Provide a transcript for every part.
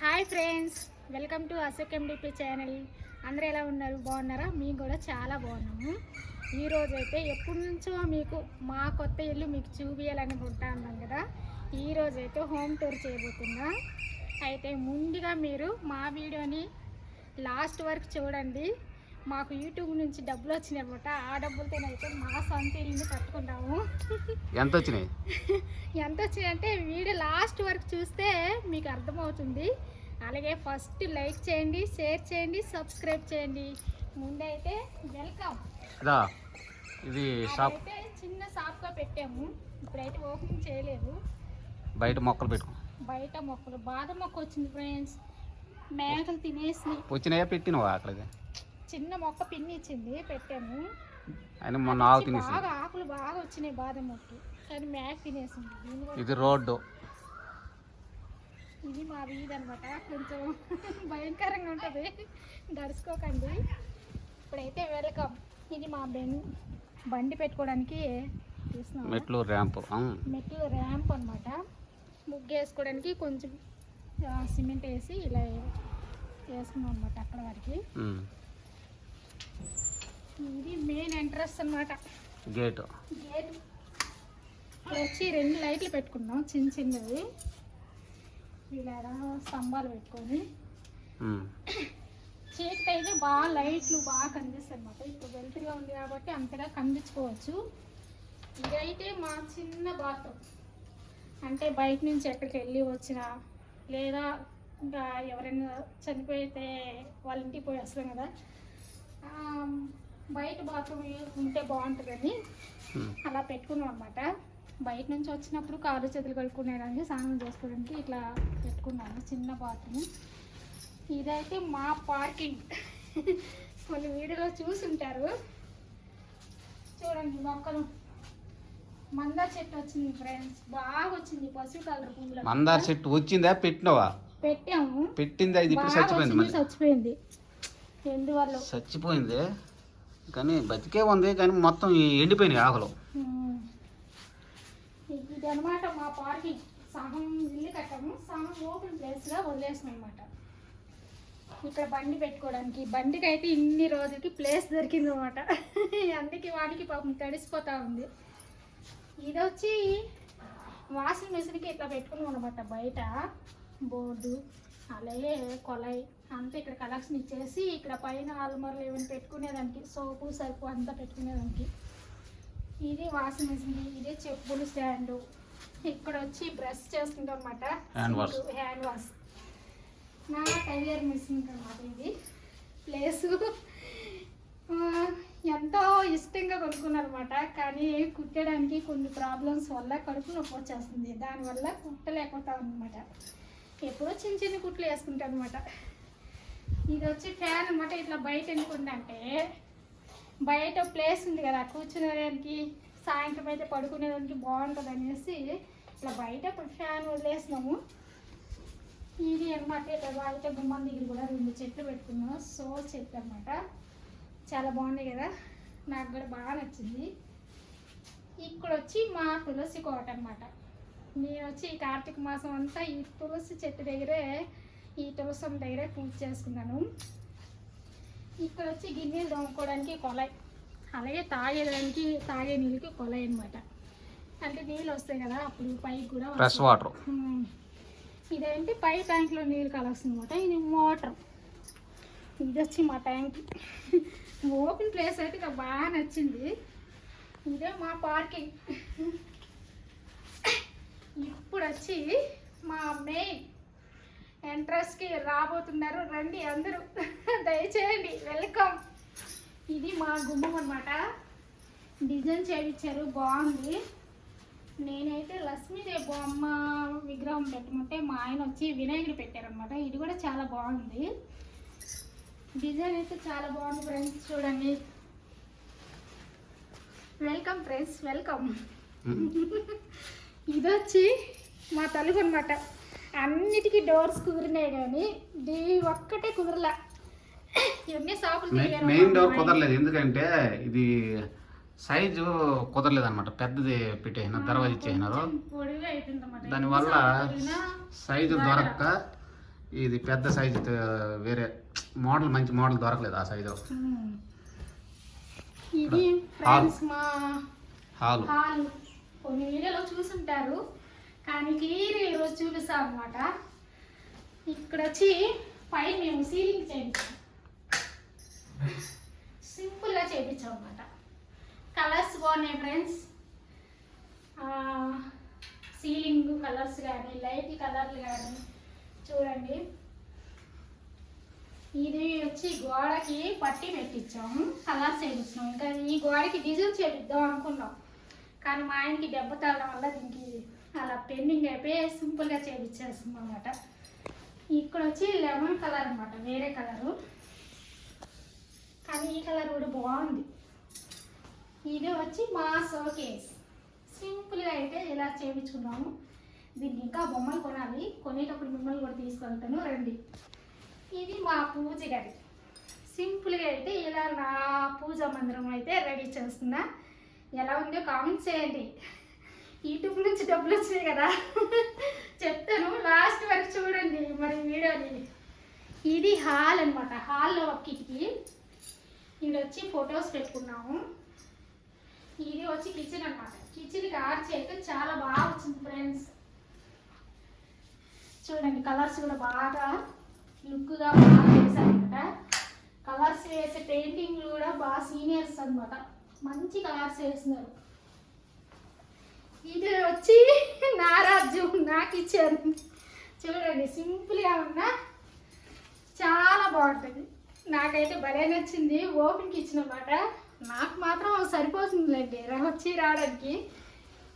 Hi friends welcome to Ashok MDP channel. అందరూ ఎలా ఉన్నారు? బాగున్నారా? మేము కూడా చాలా బాగున్నాము. ఈరోజు అయితే ఎప్పటి నుంచో మీకు మా కొత్త ఇల్లు మీకు చూపించాలనుకుంటా ఉన్నాం కదా. ఈరోజు అయితే హోమ్ టూర్ చేయబోతున్నా. అయితే ముందుగా మీరు మా వీడియోని లాస్ట్ వరకు చూడండి. మాకు యూట్యూబ్ నుంచి డబ్బులు వచ్చినాయన్నమాట. ఆ డబ్బులతోనైతే మా సొంత ఇల్లుని కట్టుకున్నాము. ఎంత వచ్చినాయి ఎంత వచ్చిందంటే వీడియో లాస్ట్ వరకు చూస్తే మీకు అర్థమవుతుంది. అలాగే ఫస్ట్ లైక్ చేయండి షేర్ చేయండి సబ్స్క్రైబ్ చేయండి. ముందైతే వెల్కమ్. ఇదా షాప్. చిన్న షాప్గా పెట్టాము. ఇప్పుడైతే ఓపెన్ చేయలేదు. బయట మొక్కలు పెట్టుకో బయట మొక్కలు బాదం మొక్క వచ్చింది ఫ్రెండ్స్. మేకలు తినేసి వచ్చినాయా పెట్టినవా అక్కడికి? చిన్న మొక్క పిన్ని ఇచ్చింది పెట్టాము. ఆయన మొన్న వచ్చి తినేసి బాగా ఆకులు బాగా వచ్చినాయి బాదం మొక్క కానీ మేక తినేసింది. ఇది రోడ్డు. ఇది మా వీధి అనమాట కొంచెం భయంకరంగా ఉంటుంది. దడుచుకోకండి. ఇప్పుడైతే వెల్కమ్. ఇది మా బెన్ బండి పెట్టుకోవడానికి మెట్లు ర్యాంపు. మెట్లు ర్యాంప్ అనమాట ముగ్గు వేసుకోవడానికి కొంచెం సిమెంట్ వేసి ఇలా వేసుకున్నాం అనమాట అక్కడ వరకు. ఇది మెయిన్ ఎంట్రన్స్ అనమాట గేటు గేట్ వచ్చి రెండు లైట్లు పెట్టుకున్నాం చిన్న చిన్నవి. ఇలా స్తంభాలు పెట్టుకొని. చీకటి అయితే బాగా లైట్లు బాగా కనిపిస్తాయి అనమాట ఇప్పుడు వెలుతురుగా ఉంది కాబట్టి అంతగా కనిపించుకోవచ్చు. ఇదైతే మా చిన్న బాత్రూమ్. అంటే బయట నుంచి ఎక్కడికి వెళ్ళి వచ్చినా లేదా ఇంకా ఎవరైనా చనిపోతే వాళ్ళ ఇంటికి పోయి వస్తాం కదా బయట బాత్రూమ్ ఉంటే బాగుంటుందని. అలా పెట్టుకున్నాం అనమాట బయట నుంచి వచ్చినప్పుడు కాళ్ళు చేతులు కడుక్కునేదానికి స్నానం చేసుకోవడానికి ఇట్లా పెట్టుకున్నాను చిన్న బాత్రూమ్. ఇదైతే మా పార్కింగ్. కొన్ని వీడియోలో చూసుంటారు. చూడండి మొక్కలు. మందార చెట్టు వచ్చింది ఫ్రెండ్స్ బాగా వచ్చింది పసుపు కలర్ పువ్వులు మందార చెట్టు వచ్చిందా? పెట్టినవా? పెట్టాము. పెట్టిందా? ఇది ఇప్పుడు చచ్చిపోయింది. చచ్చిపోయింది. కానీ బతికే ఉంది కానీ మొత్తం ఎండిపోయినాయి ఆకులు. మా పార్కింగ్ సగం ఇల్లు కట్టాము. సగం ఓపెన్ ప్లేస్గా వదిలేసాం అనమాట ఇక్కడ బండి పెట్టుకోవడానికి. బండికి అయితే ఇన్ని రోజులకి ప్లేస్ దొరికింది అనమాట అందుకే వాడికి పాపం తడిసిపోతా ఉంది. ఇది వచ్చి వాషింగ్ మిషన్కి ఇట్లా పెట్టుకున్నాం అనమాట బయట. బోర్డు. అలాగే కొలై అంతా ఇక్కడ కలెక్షన్ ఇచ్చేసి ఇక్కడ పైన ఆల్మర్లు ఏమైనా పెట్టుకునేదానికి సోపు సర్పు అంతా పెట్టుకునేదానికి. ఇది వాషింగ్ మిషన్ ఇది చెప్పులు స్టాండ్. ఇక్కడ వచ్చి బ్రష్ చేసుకుంటాం అనమాట. హ్యాండ్ వాష్ నా టైలర్ మిషన్ అనమాట ఇది. ప్లేస్. ఎంతో ఇష్టంగా కొనుక్కున్నారు అనమాట కానీ కుట్టడానికి కొన్ని ప్రాబ్లమ్స్ వల్ల కడుపు నొప్పి వచ్చేస్తుంది. దానివల్ల కుట్టలేకపోతాం అనమాట ఎప్పుడో చిన్న చిన్న కుట్లు వేసుకుంటాం అనమాట ఇది వచ్చి ఫ్యాన్ అనమాట ఇట్లా బయట ఎందుకుందంటే బయట ప్లేస్ ఉంది కదా కూర్చునేదానికి సాయంత్రం అయితే పడుకునేదానికి బాగుంటుంది అనేసి ఇట్లా బయట ఫ్యాన్ వదిలేసినాము. ఇది అనమాట ఇట్లా బయట గుమ్మం దగ్గర కూడా రెండు చెట్లు పెట్టుకున్నాం సో చెట్లు అనమాట చాలా బాగుంది కదా నాకు కూడా బాగా నచ్చింది. ఇక్కడ వచ్చి మా తులసి కోట అనమాట నేను వచ్చి ఈ కార్తీక మాసం అంతా ఈ తులసి చెట్టు దగ్గరే ఈ తులసం దగ్గరే పూజ చేసుకున్నాను. ఇక్కడ వచ్చి గిన్నెలు తోముకోవడానికి కొలాయి అలాగే తాగేదానికి తాగే నీళ్ళకి కొలాయి అనమాట అంటే నీళ్ళు వస్తాయి కదా అప్పుడు పైకి కూడా ఫ్రెష్. వాటర్. ఇదేంటి? పై ట్యాంక్లో నీళ్ళు కలస్తుంది అనమాట ఇది మోటార్ ఇది వచ్చి మా ట్యాంక్. ఓపెన్ ప్లేస్ అయితే నాకు బాగా నచ్చింది. ఇదే మా పార్కింగ్. ఇప్పుడు వచ్చి మా మెయిన్ ఎంట్రన్స్కి రాబోతున్నారు. రండి అందరూ. దయచేయండి. వెల్కమ్. ఇది మా గుమ్మం అనమాట డిజైన్ చేయించారు బాగుంది. నేనైతే లక్ష్మీదేవి బొమ్మ విగ్రహం పెట్టమంటే మా ఆయన వచ్చి వినాయకుడు పెట్టారనమాట ఇది కూడా చాలా బాగుంది. డిజైన్ అయితే చాలా బాగుంది ఫ్రెండ్స్. చూడండి. Welcome friends. వెల్కమ్. ఉమ్. ఇది వచ్చి మా తలుపు అనమాట అన్నిటికీ డోర్స్ కుదిరినాయి కానీ దీ ఒక్కటే కుదరలా. ఎన్ని షాపులు మెయిన్ డోర్ కుదరలేదు. ఎందుకంటే ఇది సైజు కుదరలేదు అనమాట పెద్దది పెట్టేసిన దర్వాజా ఇచ్చేసినారు. దానివల్ల సైజు దొరక్క ఇది పెద్ద సైజు వేరే మోడల్ మంచి మోడల్ దొరకలేదు ఆ సైజు. ఇది హాల్. హాల్. కొన్ని వీడియోలో చూసుంటారు. కానీ క్లియర్ ఈరోజు చూపిస్తాం అనమాట ఇక్కడ వచ్చి పైన మేము సీలింగ్ చేయించాం. సింపుల్గా చేయించాం అనమాట కలర్స్ బాగున్నాయి ఫ్రెండ్స్. సీలింగ్ కలర్స్ కానీ లైట్ కలర్లు కానీ చూడండి. ఇది వచ్చి గోడకి పట్టి పెట్టించాము కలర్స్ వేయించాం ఇంకా ఈ గోడకి డిజైన్ చేపిద్దాం అనుకున్నాం. కానీ మా ఆయనకి దెబ్బ తగలడం వల్ల దీనికి అలా పెండింగ్ అయిపోయి సింపుల్గా చేపించేస్తున్నాం అనమాట ఇక్కడ వచ్చి లెమన్ కలర్ అనమాట వేరే కలరు. కానీ ఈ కలర్ కూడా బాగుంది. ఇది వచ్చి మా షోకేస్. సింపుల్గా అయితే ఇలా చేయించుకున్నాము దీనికి ఇంకా బొమ్మలు కొనాలి. కొనేటప్పుడు మిమ్మల్ని కూడా తీసుకెళ్తాను. రండి. ఇది మా పూజ గది. సింపుల్గా అయితే ఇలా నా పూజ మందిరం అయితే రెడీ చేస్తున్నా. ఎలా ఉందో కామెంట్ చేయండి. యూట్యూబ్ నుంచి డబ్బులు వచ్చినాయి కదా. చెప్తాను లాస్ట్ వరకు చూడండి మరి వీడియోని. ఇది హాల్ అనమాట హాల్లో ఒక కిటికీ ఇది వచ్చి ఫొటోస్ పెట్టుకున్నాము. ఇది వచ్చి కిచెన్ అనమాట కిచెన్కి ఆర్చి అయితే చాలా బాగా వచ్చింది ఫ్రెండ్స్ చూడండి కలర్స్ కూడా బాగా లుక్గా బాగా వేశారు అనమాట కలర్స్ వేసే పెయింటింగ్ కూడా బాగా సీనియర్స్ అనమాట మంచి కలర్స్ వేసినారు ఇది వచ్చి నారాజు నాకు ఇచ్చారు చూడండి సింపుల్గా ఉన్నా చాలా బాగుంటుంది. నాకైతే భలే నచ్చింది. ఓపెన్కి ఇచ్చినమాట. నాకు మాత్రం సరిపోతుందిలేండి వచ్చి రావడానికి.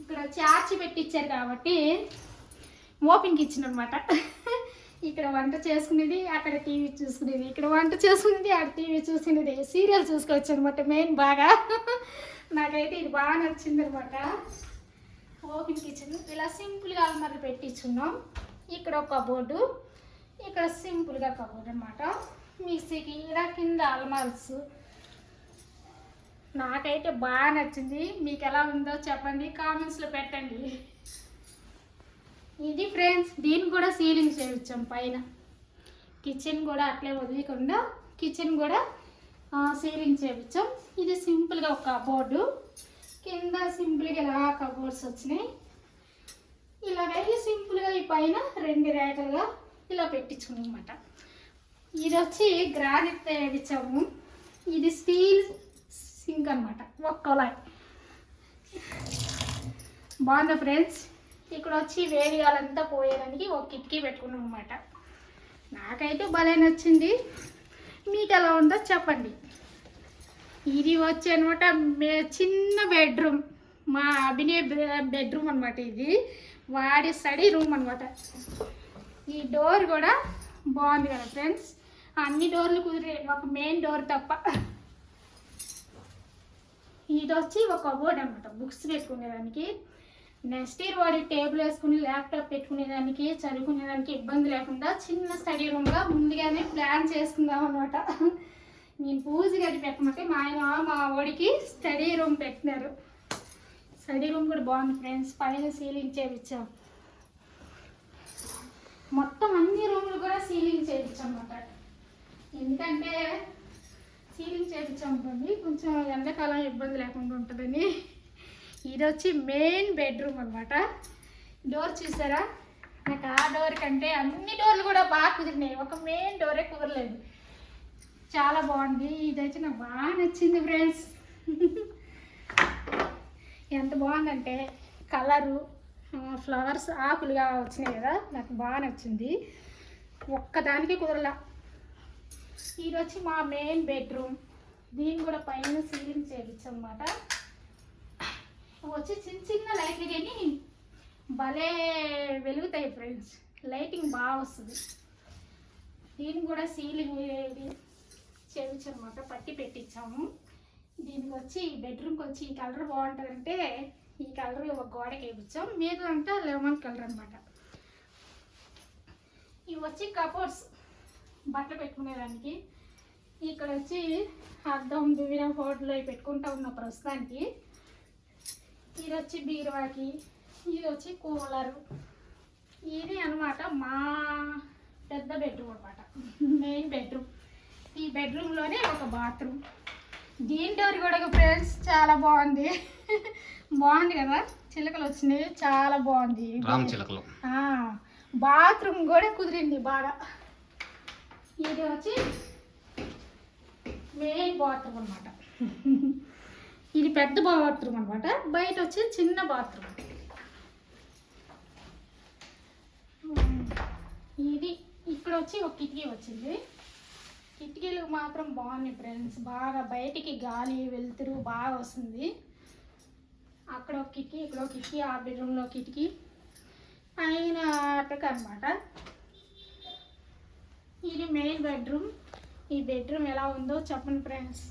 ఇక్కడ చార్చి పెట్టించారు కాబట్టి ఓపెన్కి ఇచ్చినమాట. ఇక్కడ వంట చేసుకునేది అక్కడ టీవీ చూసుకునేది ఇక్కడ వంట చేసుకునేది అక్కడ టీవీ చూసుకునేది సీరియల్ చూసుకోవచ్చు అనమాట మెయిన్ బాగా. నాకైతే ఇది బాగా నచ్చింది అనమాట ఓపెన్ కిచెన్ ఇలా సింపుల్గా అల్మారి పెట్టించున్నాం. ఇక్కడ ఒక కబోర్డు ఇక్కడ సింపుల్గా కబోర్డు అనమాట మిక్సీకి ఇలా కింద అల్మార్స్. నాకైతే బాగా నచ్చింది. మీకు ఎలా ఉందో చెప్పండి. కామెంట్స్లో పెట్టండి. ఇది ఫ్రెండ్స్ దీన్ని కూడా సీలింగ్ చేయించాం పైన. కిచెన్ కూడా అట్లే వదిలేకుండా కిచెన్ కూడా సీలింగ్ చేయించాం. ఇది సింపుల్గా ఒక కబోర్డు. కింద సింపుల్గా ఇలా కబోర్డ్స్ వచ్చినాయి. ఇలాగైతే సింపుల్గా ఈ పైన రెండు రేఖలుగా ఇలా పెట్టించుకున్నాం అనమాట ఇది వచ్చి గ్రానైట్ వేయించాము ఇది స్టీల్ సింక్ అనమాట ఒక బాగుందా ఫ్రెండ్స్? ఇక్కడ వచ్చి వేడిగాలంతా పోయేదానికి ఒక కిటికీ పెట్టుకున్నాం అనమాట నాకైతే భలే నచ్చింది. మీకు ఎలా ఉందో చెప్పండి. ఇది వచ్చి అనమాట చిన్న బెడ్రూమ్. మా అభినయ బెడ్రూమ్ అనమాట ఇది. వాడి స్టడీ రూమ్ అనమాట ఈ డోర్ కూడా బాగుంది కదా ఫ్రెండ్స్? అన్ని డోర్లు కుదిరే ఒక మెయిన్ డోర్ తప్ప. ఇది వచ్చి ఒక కబోర్డ్ అనమాట బుక్స్ పెట్టుకునేదానికి. నెక్స్ట్ ఇయర్ వాడి టేబుల్ వేసుకుని ల్యాప్టాప్ పెట్టుకునేదానికి చదువుకునేదానికి ఇబ్బంది లేకుండా చిన్న స్టడీ రూమ్గా ముందుగానే ప్లాన్ చేసుకుందాం అనమాట నేను పూజ గది పెట్టమంటే మా ఆయన మా వాడికి స్టడీ రూమ్ పెట్టినారు. స్టడీ రూమ్ కూడా బాగుంది ఫ్రెండ్స్ పైన సీలింగ్ చేయించాం మొత్తం అన్ని రూమ్లు కూడా సీలింగ్ చేయించాం అన్నమాట. ఎందుకంటే సీలింగ్ చేయించామనుకోండి కొంచెం ఎండాకాలం ఇబ్బంది లేకుండా ఉంటుందని. ఇది వచ్చి మెయిన్ బెడ్రూమ్ అనమాట డోర్ చూసారా? నాకు ఆ డోర్ కంటే అన్ని డోర్లు కూడా బాగా కుదిరినాయి. ఒక మెయిన్ డోరే కుదరలేదు. చాలా బాగుంది. ఇదైతే నాకు బాగా నచ్చింది ఫ్రెండ్స్ ఎంత బాగుందంటే కలరు ఫ్లవర్స్ ఆకులుగా వచ్చినాయి కదా. నాకు బాగా నచ్చింది. ఒక్కదానికే కుదరలా. ఇది వచ్చి మా మెయిన్ బెడ్రూమ్ దీన్ని కూడా పైన సీలింగ్ చేయించమాట వచ్చి చిన్న చిన్న లైట్లు కానీ భలే వెలుగుతాయి ఫ్రెండ్స్ లైటింగ్ బాగా వస్తుంది. దీన్ని కూడా సీలింగ్ చేయించనమాట పట్టి పెట్టించాము. దీనికి వచ్చి బెడ్రూమ్కి వచ్చి ఈ కలర్ బాగుంటుందంటే ఈ కలర్ ఒక గోడకి వేయించాం. మీద అంతా లెమన్ కలర్ అనమాట ఇవి వచ్చి కబోర్డ్స్ బట్టలు పెట్టుకునేదానికి. ఇక్కడ వచ్చి అద్దం దివిన హోటల్ అవి పెట్టుకుంటా ఉన్న ప్రస్తుతానికి. ఇది వచ్చి బీరువాకి ఇది వచ్చి కూలరు. ఇది అన్నమాట మా పెద్ద బెడ్రూమ్ అనమాట మెయిన్ బెడ్రూమ్ ఈ బెడ్రూమ్లోనే ఒక బాత్రూమ్ దీని డోర్ కూడా ఫ్రెండ్స్ చాలా బాగుంది. బాగుంది కదా? చిలకలు వచ్చినాయి చాలా బాగుంది. చిలకలు. బాత్రూమ్ కూడా కుదిరింది బాగా. ఇది వచ్చి మెయిన్ బాత్రూమ్ అనమాట ఇది పెద్ద బాత్రూమ్ అనమాట బయట వచ్చి చిన్న బాత్రూమ్. ఇది ఇక్కడ వచ్చి ఒక కిటికీ వచ్చింది. కిటికీలు మాత్రం బాగున్నాయి ఫ్రెండ్స్. బాగా బయటికి గాలి వెలుతురు బాగా వస్తుంది. అక్కడ ఒక కిటికీ ఇక్కడ ఒక కిటికీ ఆ బెడ్రూమ్లో కిటికీ. పైన అటక అనమాట ఇది మెయిన్ బెడ్రూమ్ ఈ బెడ్రూమ్ ఎలా ఉందో చెప్పండి ఫ్రెండ్స్.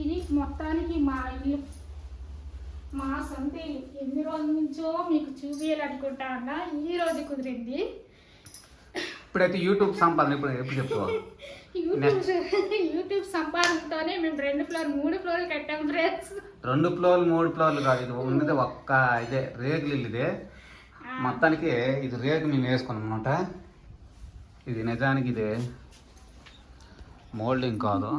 ఇది మొత్తానికి మా ఇల్లు. మా సొంత ఎన్ని రోజుల నుంచో మీకు చూపించాలనుకుంటా ఉన్నా ఈ రోజు కుదిరింది. ఇప్పుడైతే యూట్యూబ్ సంపాదన ఇప్పుడు ఎప్పుడు చెప్తావా యూట్యూబ్ యూట్యూబ్ సంపాదనతోనే మేము రెండు ఫ్లోర్ మూడు ఫ్లోర్లు కట్టాం ఫ్రెండ్స్ రెండు ఫ్లోర్లు మూడు ఫ్లోర్లు కాదు. ఇది ఉన్నది ఒక్క ఇదే ఇల్లు ఇదే. మొత్తానికి ఇది రేకు మేము వేసుకున్నాం అనమాట ఇది నిజానికి ఇది. మోల్డింగ్ కాదు.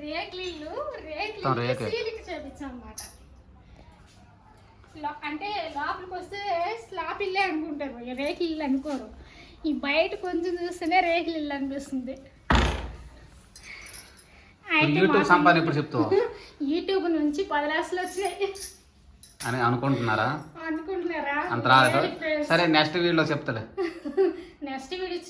రేకులిల్లు ఆ, రేకే. రేకులు సీలింగ్ చేపించాం అనమాట అంటే లోపలికి వస్తే స్లాబ్ ఇల్లే అనుకుంటారు రేకులు ఇల్లు అనుకోరు. ఈ బయట కొంచెం చూస్తేనే రేకులు ఇల్లు అనిపిస్తుంది యూట్యూబ్ మాకు సంపాదన ఎప్పుడు చెప్తావు? యూట్యూబ్ నుంచి పది లక్షలు వచ్చినాయి అని అనుకుంటున్నారా? అనుకుంటున్నారా? అంత రాలేదు. సరే నెక్స్ట్ వీడియోలో చెప్తలే. నెక్స్ట్ వీడియో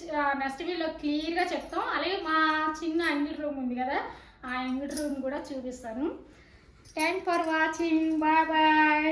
నెక్స్ట్ వీడియోలో క్లియర్గా చెప్తాం. అలాగే మా చిన్న అంగిడి రూమ్ ఉంది కదా ఆ అంగడి రూమ్ కూడా చూపిస్తాను. Thank for watching bye bye